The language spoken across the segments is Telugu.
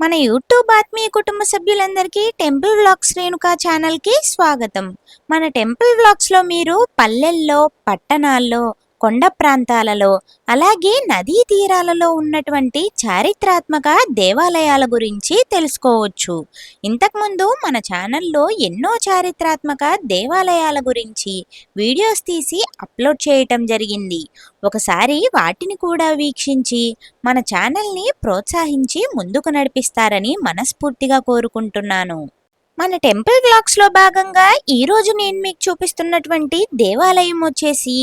మన యూట్యూబ్ ఆత్మీయ కుటుంబ సభ్యులందరికీ టెంపుల్ వ్లాగ్స్ రేణుకా ఛానల్కి స్వాగతం. మన టెంపుల్ వ్లాగ్స్లో మీరు పల్లెల్లో పట్టణాల్లో కొండ ప్రాంతాలలో అలాగే నదీ తీరాలలో ఉన్నటువంటి చారిత్రాత్మక దేవాలయాల గురించి తెలుసుకోవచ్చు. ఇంతకుముందు మన ఛానల్లో ఎన్నో చారిత్రాత్మక దేవాలయాల గురించి వీడియోస్ తీసి అప్లోడ్ చేయటం జరిగింది. ఒకసారి వాటిని కూడా వీక్షించి మన ఛానల్ని ప్రోత్సహించి ముందుకు నడిపిస్తారని మనస్ఫూర్తిగా కోరుకుంటున్నాను. మన టెంపుల్ బ్లాక్స్లో భాగంగా ఈ రోజు నేను మీకు చూపిస్తున్నటువంటి దేవాలయం వచ్చేసి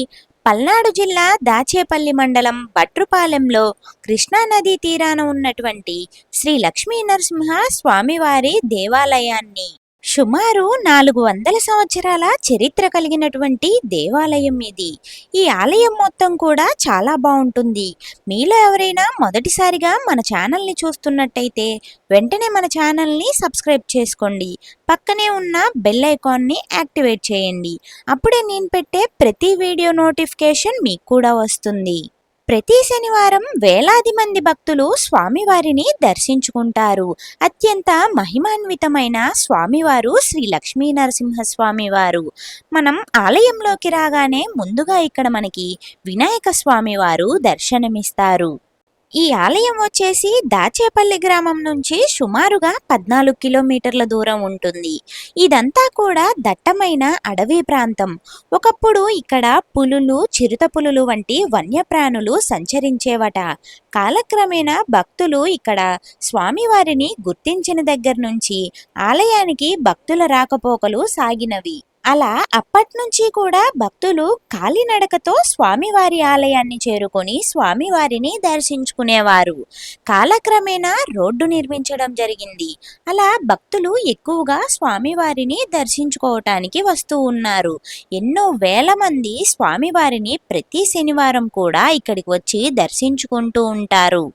పల్నాడు జిల్లా దాచేపల్లి మండలం బట్రుపాలెంలో కృష్ణానదీ తీరాన ఉన్నటువంటి శ్రీ లక్ష్మీ నరసింహ స్వామివారి దేవాలయాన్ని సుమారు నాలుగు వందల సంవత్సరాల చరిత్ర కలిగినటువంటి దేవాలయం ఇది. ఈ ఆలయం మొత్తం కూడా చాలా బాగుంటుంది. మీలో ఎవరైనా మొదటిసారిగా మన ఛానల్ని చూస్తున్నట్టయితే వెంటనే మన ఛానల్ని సబ్స్క్రైబ్ చేసుకోండి. పక్కనే ఉన్న బెల్ ఐకాన్ని యాక్టివేట్ చేయండి. అప్పుడే నేను పెట్టే ప్రతి వీడియో నోటిఫికేషన్ మీకు కూడా వస్తుంది. ప్రతి శనివారం వేలాది మంది భక్తులు స్వామివారిని దర్శించుకుంటారు. అత్యంత మహిమాన్వితమైన స్వామివారు శ్రీ లక్ష్మీ నరసింహస్వామివారు మనం ఆలయంలోకి రాగానే ముందుగా ఇక్కడ మనకి వినాయక స్వామివారు దర్శనమిస్తారు. ఈ ఆలయం వచ్చేసి దాచేపల్లి గ్రామం నుంచి సుమారుగా పద్నాలుగు కిలోమీటర్ల దూరం ఉంటుంది. ఇదంతా కూడా దట్టమైన అడవి ప్రాంతం. ఒకప్పుడు ఇక్కడ పులులు చిరుత పులులు వంటి వన్యప్రాణులు సంచరించేవట. కాలక్రమేణా భక్తులు ఇక్కడ స్వామివారిని గుర్తించిన దగ్గర నుంచి ఆలయానికి భక్తుల రాకపోకలు సాగినవి. అలా అప్పట్నుంచి కూడా భక్తులు కాలినడకతో స్వామివారి ఆలయాన్ని చేరుకొని స్వామివారిని దర్శించుకునేవారు. కాలక్రమేణా రోడ్డు నిర్మించడం జరిగింది. అలా భక్తులు ఎక్కువగా స్వామివారిని దర్శించుకోవటానికి వస్తూ ఉన్నారు. ఎన్నో వేల మంది స్వామివారిని ప్రతి శనివారం కూడా ఇక్కడికి వచ్చి దర్శించుకుంటూ ఉంటారు.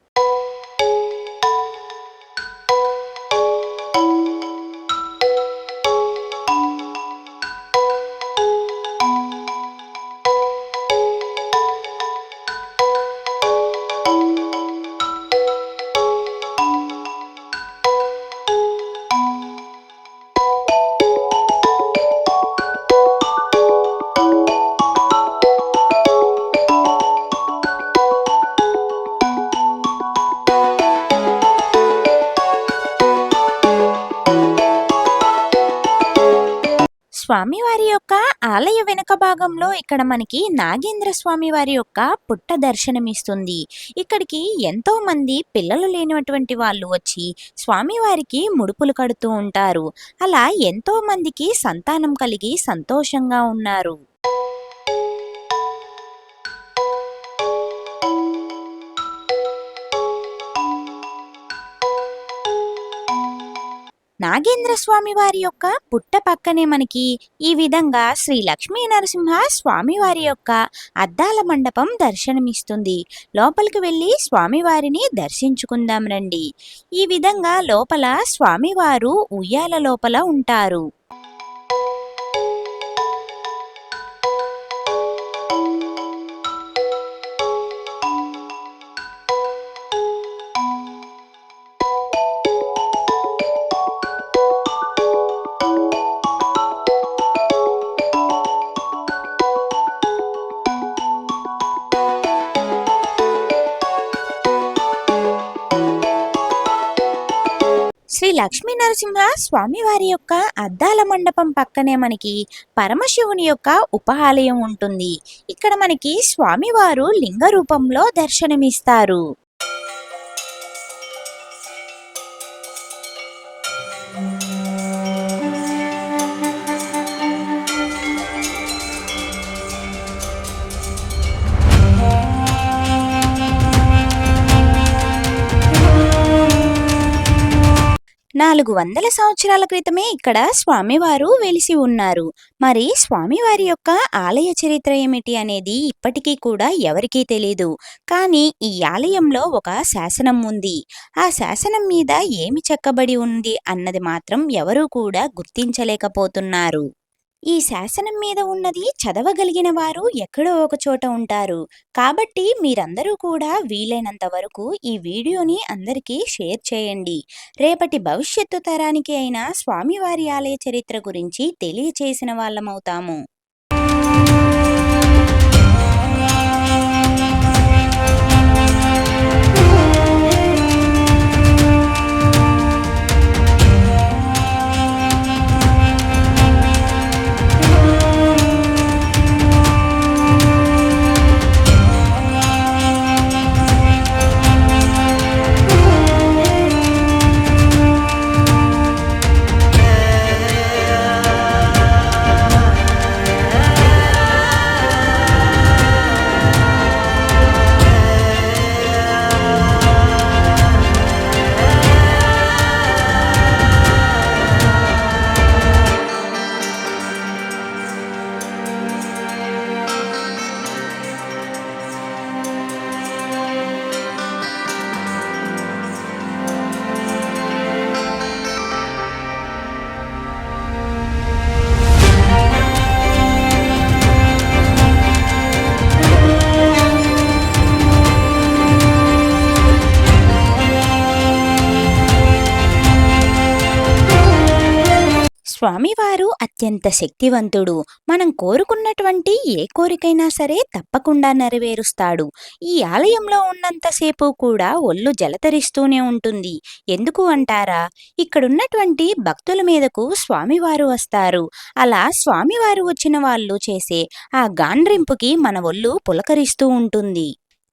ఆలయ వెనుక భాగంలో ఇక్కడ మనకి నాగేంద్ర స్వామి వారి యొక్క పుట్ట దర్శనమిస్తుంది. ఇక్కడికి ఎంతో మంది పిల్లలు లేనటువంటి వాళ్ళు వచ్చి స్వామివారికి ముడుపులు కడుతూ ఉంటారు. అలా ఎంతో మందికి సంతానం కలిగి సంతోషంగా ఉన్నారు. నాగేంద్ర స్వామి వారి యొక్క పుట్ట పక్కనే మనకి ఈ విధంగా శ్రీ లక్ష్మీ నరసింహ స్వామివారి యొక్క అద్దాల మండపం దర్శనమిస్తుంది. లోపలికి వెళ్ళి స్వామివారిని దర్శించుకుందాం రండి. ఈ విధంగా లోపల స్వామివారు ఉయ్యాల లోపల ఉంటారు. శ్రీ లక్ష్మీ నరసింహ స్వామివారి యొక్క అద్దాల మండపం పక్కనే మనకి పరమశివుని యొక్క ఉపహాలయం ఉంటుంది. ఇక్కడ మనకి స్వామివారు లింగ రూపంలో దర్శనమిస్తారు. నాలుగు వందల సంవత్సరాల క్రితమే ఇక్కడ స్వామివారు వెలిసి ఉన్నారు. మరి స్వామివారి యొక్క ఆలయ చరిత్ర ఏమిటి అనేది ఇప్పటికీ కూడా ఎవరికీ తెలియదు కానీ ఈ ఆలయంలో ఒక శాసనం ఉంది. ఆ శాసనం మీద ఏమి చెక్కబడి ఉంది అన్నది మాత్రం ఎవరూ కూడా గుర్తించలేకపోతున్నారు. ఈ శాసనం మీద ఉన్నది చదవగలిగిన వారు ఎక్కడో ఒక చోట ఉంటారు. కాబట్టి మీరందరూ కూడా వీలైనంత వరకు ఈ వీడియోని అందరికీ షేర్ చేయండి. రేపటి భవిష్యత్తు తరానికి అయిన స్వామివారి ఆలయ చరిత్ర గురించి తెలియచేసిన వాళ్ళమవుతాము. స్వామివారు అత్యంత శక్తివంతుడు. మనం కోరుకున్నటువంటి ఏ కోరికైనా సరే తప్పకుండా నెరవేరుస్తాడు. ఈ ఆలయంలో ఉన్నంతసేపు కూడా ఒళ్ళు జలతరిస్తూనే ఉంటుంది. ఎందుకు అంటారా? ఇక్కడున్నటువంటి భక్తుల మీదకు స్వామివారు వస్తారు. అలా స్వామివారు వచ్చిన వాళ్ళు చేసే ఆ గాండ్రింపుకి మన ఒళ్ళు పులకరిస్తూ ఉంటుంది.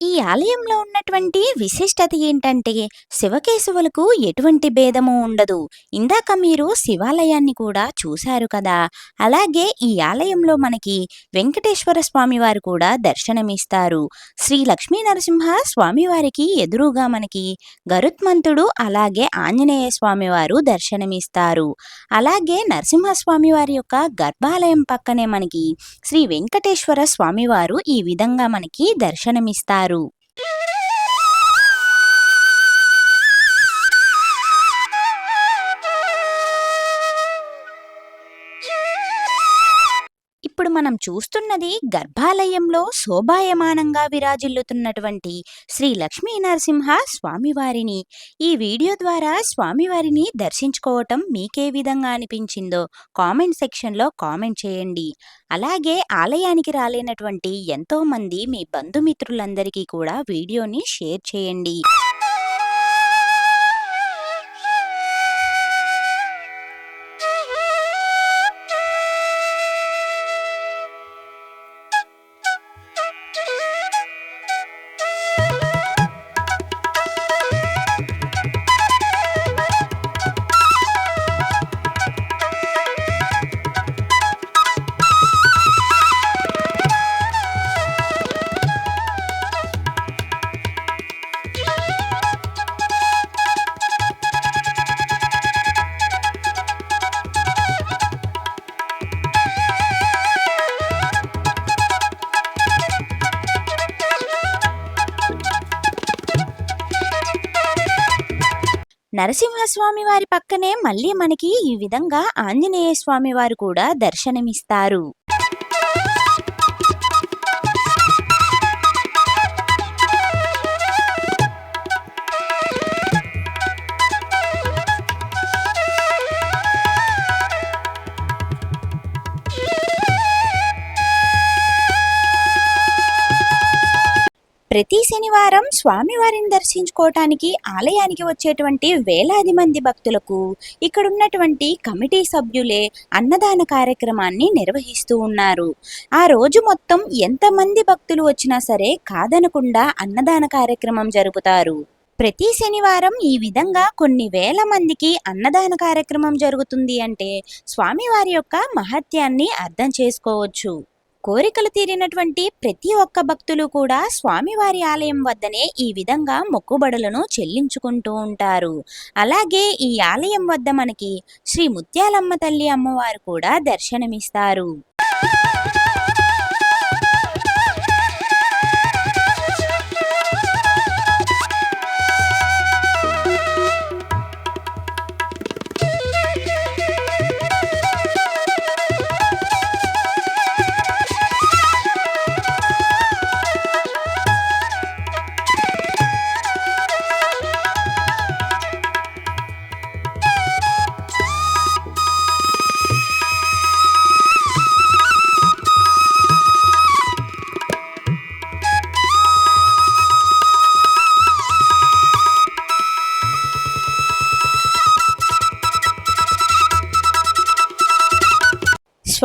ఈ ఆలయంలో ఉన్నటువంటి విశిష్టత ఏంటంటే శివకేశవులకు ఎటువంటి భేదము ఉండదు. ఇందాక మీరు శివాలయాన్ని కూడా చూశారు కదా. అలాగే ఈ ఆలయంలో మనకి వెంకటేశ్వర స్వామి వారు కూడా దర్శనమిస్తారు. శ్రీ లక్ష్మీ నరసింహ స్వామివారికి ఎదురుగా మనకి గరుత్మంతుడు అలాగే ఆంజనేయ స్వామి వారు దర్శనమిస్తారు. అలాగే నరసింహస్వామి వారి యొక్క గర్భాలయం పక్కనే మనకి శ్రీ వెంకటేశ్వర స్వామివారు ఈ విధంగా మనకి దర్శనమిస్తారు. మనం చూస్తున్నది గర్భాలయంలో శోభాయమానంగా విరాజిల్లుతున్నటువంటి శ్రీ లక్ష్మీ నరసింహ స్వామివారిని. ఈ వీడియో ద్వారా స్వామివారిని దర్శించుకోవటం మీకే విధంగా అనిపించిందో కామెంట్ సెక్షన్లో కామెంట్ చేయండి. అలాగే ఆలయానికి రాలేనటువంటి ఎంతో మంది మీ బంధుమిత్రులందరికీ కూడా వీడియోని షేర్ చేయండి. నరసింహస్వామి వారి పక్కనే మళ్ళీ మనకి ఈ విధంగా ఆంజనేయ స్వామి వారు కూడా దర్శనమిస్తారు. ప్రతి శనివారం స్వామివారిని దర్శించుకోవటానికి ఆలయానికి వచ్చేటువంటి వేలాది మంది భక్తులకు ఇక్కడున్నటువంటి కమిటీ సభ్యులే అన్నదాన కార్యక్రమాన్ని నిర్వహిస్తూ ఉన్నారు. ఆ రోజు మొత్తం ఎంతమంది భక్తులు వచ్చినా సరే కాదనకుండా అన్నదాన కార్యక్రమం జరుపుతారు. ప్రతి శనివారం ఈ విధంగా కొన్ని వేల మందికి అన్నదాన కార్యక్రమం జరుగుతుంది అంటే స్వామివారి యొక్క మహత్యాన్ని అర్థం చేసుకోవచ్చు. కోరికలు తీరినటువంటి ప్రతి ఒక్క భక్తులు కూడా స్వామివారి ఆలయం వద్దనే ఈ విధంగా మొక్కుబడులను చెల్లించుకుంటూ ఉంటారు. అలాగే ఈ ఆలయం వద్ద మనకి శ్రీ ముత్యాలమ్మ తల్లి అమ్మవారు కూడా దర్శనమిస్తారు.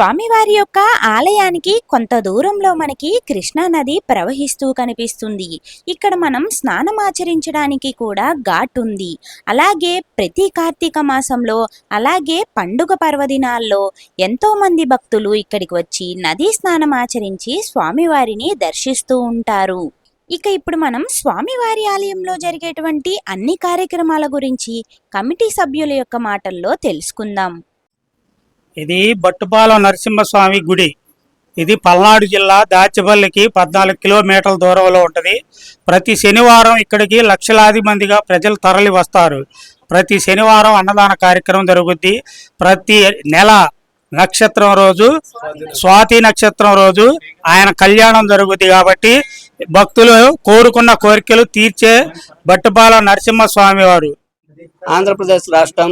స్వామివారి యొక్క ఆలయానికి కొంత దూరంలో మనకి కృష్ణా నది ప్రవహిస్తూ కనిపిస్తుంది. ఇక్కడ మనం స్నానం ఆచరించడానికి కూడా ఘాట్ ఉంది. అలాగే ప్రతి కార్తీక మాసంలో అలాగే పండుగ పర్వదినాల్లో ఎంతోమంది భక్తులు ఇక్కడికి వచ్చి నదీ స్నానం ఆచరించి స్వామివారిని దర్శిస్తూ ఉంటారు. ఇక ఇప్పుడు మనం స్వామివారి ఆలయంలో జరిగేటువంటి అన్ని కార్యక్రమాల గురించి కమిటీ సభ్యుల యొక్క మాటల్లో తెలుసుకుందాం. ఇది బట్టుపాలెం నరసింహస్వామి గుడి. ఇది పల్నాడు జిల్లా దాచిపల్లికి పద్నాలుగు కిలోమీటర్ల దూరంలో ఉంటుంది. ప్రతి శనివారం ఇక్కడికి లక్షలాది మందిగా ప్రజలు తరలి వస్తారు. ప్రతి శనివారం అన్నదాన కార్యక్రమం జరుగుద్ది. ప్రతి నెల నక్షత్రం రోజు స్వాతి నక్షత్రం రోజు ఆయన కళ్యాణం జరుగుద్ది కాబట్టి భక్తులు కోరుకున్న కోరికలు తీర్చే బట్టుపాల నరసింహస్వామి వారు. ఆంధ్రప్రదేశ్ రాష్ట్రం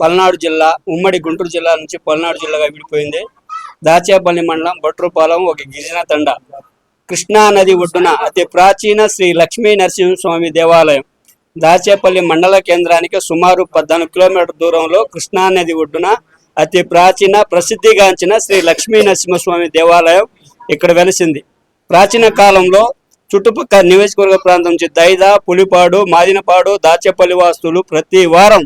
పల్నాడు జిల్లా ఉమ్మడి గుంటూరు జిల్లా నుంచి పల్నాడు జిల్లాగా విడిపోయింది. దాచేపల్లి మండలం బొట్రుపాలెం ఒక గిరిజన తండ. కృష్ణా నది ఒడ్డున అతి ప్రాచీన శ్రీ లక్ష్మీ నరసింహస్వామి దేవాలయం. దాచేపల్లి మండల కేంద్రానికి సుమారు పద్నాలుగు కిలోమీటర్ దూరంలో కృష్ణా నది ఒడ్డున అతి ప్రాచీన ప్రసిద్ధిగాంచిన శ్రీ లక్ష్మీ నరసింహస్వామి దేవాలయం ఇక్కడ వెలిసింది. ప్రాచీన కాలంలో చుట్టుపక్కల నియోజకవర్గ ప్రాంతం నుంచి దైద పులిపాడు మాదినపాడు దాచేపల్లి వాస్తులు ప్రతి వారం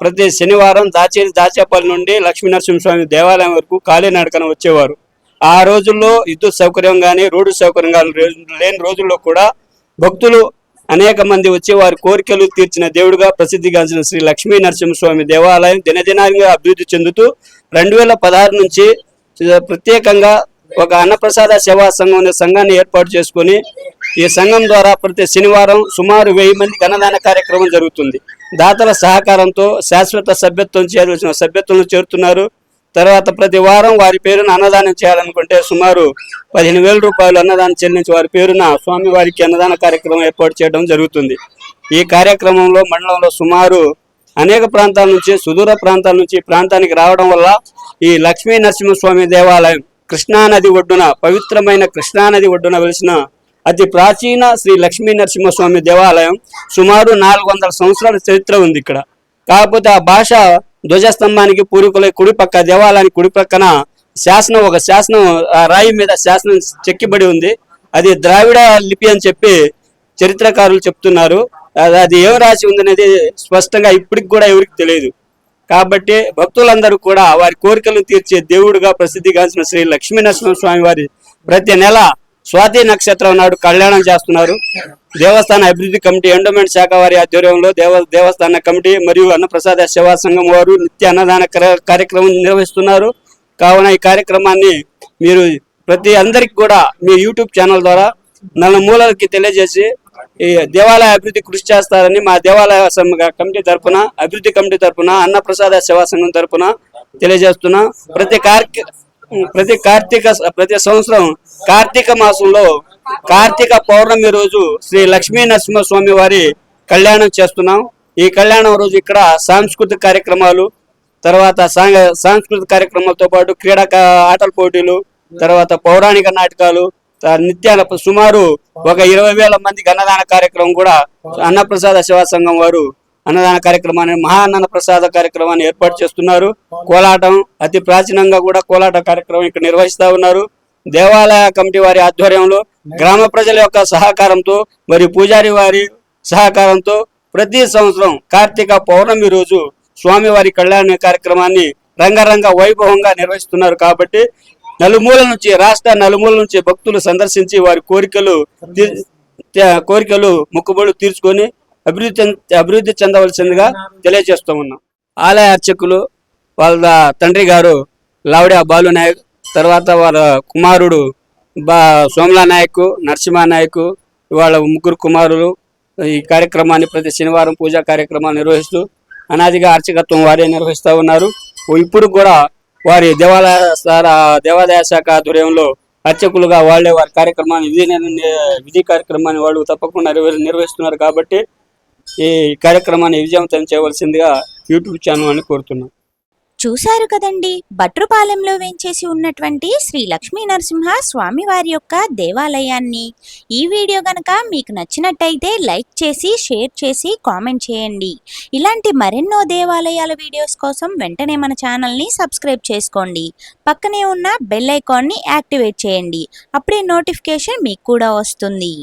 ప్రతి శనివారం దాచేరి దాచేపల్లి నుండి లక్ష్మీనరసింహస్వామి దేవాలయం వరకు కాలినడకన వచ్చేవారు. ఆ రోజుల్లో విద్యుత్ సౌకర్యం కానీ రోడ్డు సౌకర్యం కానీ లేని రోజుల్లో కూడా భక్తులు అనేక మంది వచ్చి వారి కోరికలు తీర్చిన దేవుడిగా ప్రసిద్ధిగాంచిన శ్రీ లక్ష్మీ నరసింహస్వామి దేవాలయం దినదినంగా అభివృద్ధి చెందుతూ రెండు వేల పదహారు నుంచి ప్రత్యేకంగా ఒక అన్నప్రసాద సేవా సంఘం అనే సంఘాన్ని ఏర్పాటు చేసుకొని ఈ సంఘం ద్వారా ప్రతి శనివారం సుమారు వెయ్యి మంది గణదాన కార్యక్రమం జరుగుతుంది. దాతల సహకారంతో శాశ్వత సభ్యత్వం చేయవలసిన సభ్యత్వం చేరుతున్నారు. తర్వాత ప్రతి వారం వారి పేరున అన్నదానం చేయాలనుకుంటే సుమారు పదిహేను వేల రూపాయలు అన్నదానం చెల్లించి వారి పేరున స్వామివారికి అన్నదాన కార్యక్రమం ఏర్పాటు చేయడం జరుగుతుంది. ఈ కార్యక్రమంలో మండలంలో సుమారు అనేక ప్రాంతాల నుంచి సుదూర ప్రాంతాల నుంచి ప్రాంతానికి రావడం వల్ల ఈ లక్ష్మీ నరసింహస్వామి దేవాలయం కృష్ణానది ఒడ్డున పవిత్రమైన కృష్ణానది ఒడ్డున వెలిసిన అతి ప్రాచీన శ్రీ లక్ష్మీ నరసింహస్వామి దేవాలయం సుమారు నాలుగు వందల సంవత్సరాల చరిత్ర ఉంది ఇక్కడ. కాకపోతే ఆ భాష ధ్వజస్తంభానికి పూర్వీకుల కుడి పక్క దేవాలయానికి కుడి పక్కన శాసనం ఒక శాసనం ఆ రాయి మీద శాసనం చెక్కిబడి ఉంది. అది ద్రావిడ లిపి అని చెప్పి చరిత్రకారులు చెప్తున్నారు. అది- ఏం రాసి ఉందనేది స్పష్టంగా ఇప్పటికి కూడా ఎవరికి తెలియదు. కాబట్టి భక్తులందరూ కూడా వారి కోరికలు తీర్చే దేవుడుగా ప్రసిద్ధిగాంచిన శ్రీ లక్ష్మీనరసింహ స్వామి వారి ప్రతి నెల స్వాతి నక్షత్రం నాడు కళ్యాణం చేస్తున్నారు. దేవస్థాన అభివృద్ధి కమిటీ ఎండోమెంట్ శాఖ వారి ఆధ్వర్యంలో దేవ దేవస్థాన కమిటీ మరియు అన్నప్రసాద సేవా సంఘం వారు నిత్య అన్నదాన కార్యక్రమం నిర్వహిస్తున్నారు. కావున ఈ కార్యక్రమాన్ని మీరు ప్రతి అందరికి కూడా మీ యూట్యూబ్ ఛానల్ ద్వారా నలుమూలలకి తెలియజేసి ఈ దేవాలయ అభివృద్ధి కృషి చేస్తారని మా దేవాలయ సంఘ కమిటీ తరపున అభివృద్ధి కమిటీ తరపున అన్నప్రసాద సేవా సంఘం తరపున తెలియజేస్తున్నా. ప్రతి కార్య ప్రతి కార్తీక ప్రతి సంవత్సరం కార్తీక మాసంలో కార్తీక పౌర్ణమి రోజు శ్రీ లక్ష్మీ నరసింహస్వామి వారి కళ్యాణం చేస్తున్నాం. ఈ కళ్యాణం రోజు ఇక్కడ సాంస్కృతిక కార్యక్రమాలు తర్వాత సాంస్కృతిక కార్యక్రమాలతో పాటు క్రీడా ఆటల పోటీలు తర్వాత పౌరాణిక నాటకాలు నిత్యాల సుమారు ఒక ఇరవై వేల మందికి అన్నదాన కార్యక్రమం కూడా అన్నప్రసాద సేవా సంఘం వారు అన్నదాన కార్యక్రమాన్ని మహా ప్రసాద కార్యక్రమాన్ని ఏర్పాటు చేస్తున్నారు. కోలాటం అతి ప్రాచీనంగా కూడా కోలాట కార్యక్రమం ఇక్కడ నిర్వహిస్తా ఉన్నారు. దేవాలయ కమిటీ వారి ఆధ్వర్యంలో గ్రామ ప్రజల యొక్క సహకారంతో మరియు పూజారి వారి సహకారంతో ప్రతి సంవత్సరం కార్తీక పౌర్ణమి రోజు స్వామివారి కళ్యాణ కార్యక్రమాన్ని రంగరంగ వైభవంగా నిర్వహిస్తున్నారు కాబట్టి నలుమూల నుంచి రాష్ట్ర నలుమూల నుంచి భక్తులు సందర్శించి వారి కోరికలు కోరికలు మొక్కుబడులు తీర్చుకొని అభివృద్ధి అభివృద్ధి చెందవలసిందిగా తెలియజేస్తూ ఉన్నాం. ఆలయ అర్చకులు వాళ్ళ తండ్రి గారు లావడే బాలు నాయక్ తర్వాత వాళ్ళ కుమారుడు బా సోమలా నాయక్ నరసింహ నాయక్ వాళ్ళ ముగ్గురు కుమారులు ఈ కార్యక్రమాన్ని ప్రతి శనివారం పూజా కార్యక్రమాలు నిర్వహిస్తూ అనాదిగా అర్చకత్వం వారే నిర్వహిస్తూ ఉన్నారు. ఇప్పుడు కూడా వారి దేవాలయ దేవాదాయ శాఖ ఆధ్వర్యంలో అర్చకులుగా వాళ్ళే వారి కార్యక్రమాన్ని విధి విధి కార్యక్రమాన్ని వాళ్ళు తప్పకుండా నిర్వహిస్తున్నారు కాబట్టి ఈ కార్యక్రమాన్ని విజయవంతం చేయవలసిందిగా యూట్యూబ్ ఛానల్ అని కోరుతున్నాను చూశారు కదండి భట్రుపాలెంలో వేంచేసి ఉన్నటువంటి శ్రీ లక్ష్మీ నరసింహ స్వామివారి యొక్క దేవాలయాన్ని. ఈ వీడియో గనక మీకు నచ్చినట్టయితే లైక్ చేసి షేర్ చేసి కామెంట్ చేయండి. ఇలాంటి మరెన్నో దేవాలయాల వీడియోస్ కోసం వెంటనే మన ఛానల్ని సబ్స్క్రైబ్ చేసుకోండి. పక్కనే ఉన్న బెల్ ఐకాన్ని యాక్టివేట్ చేయండి. అప్పుడే నోటిఫికేషన్ మీకు కూడా వస్తుంది.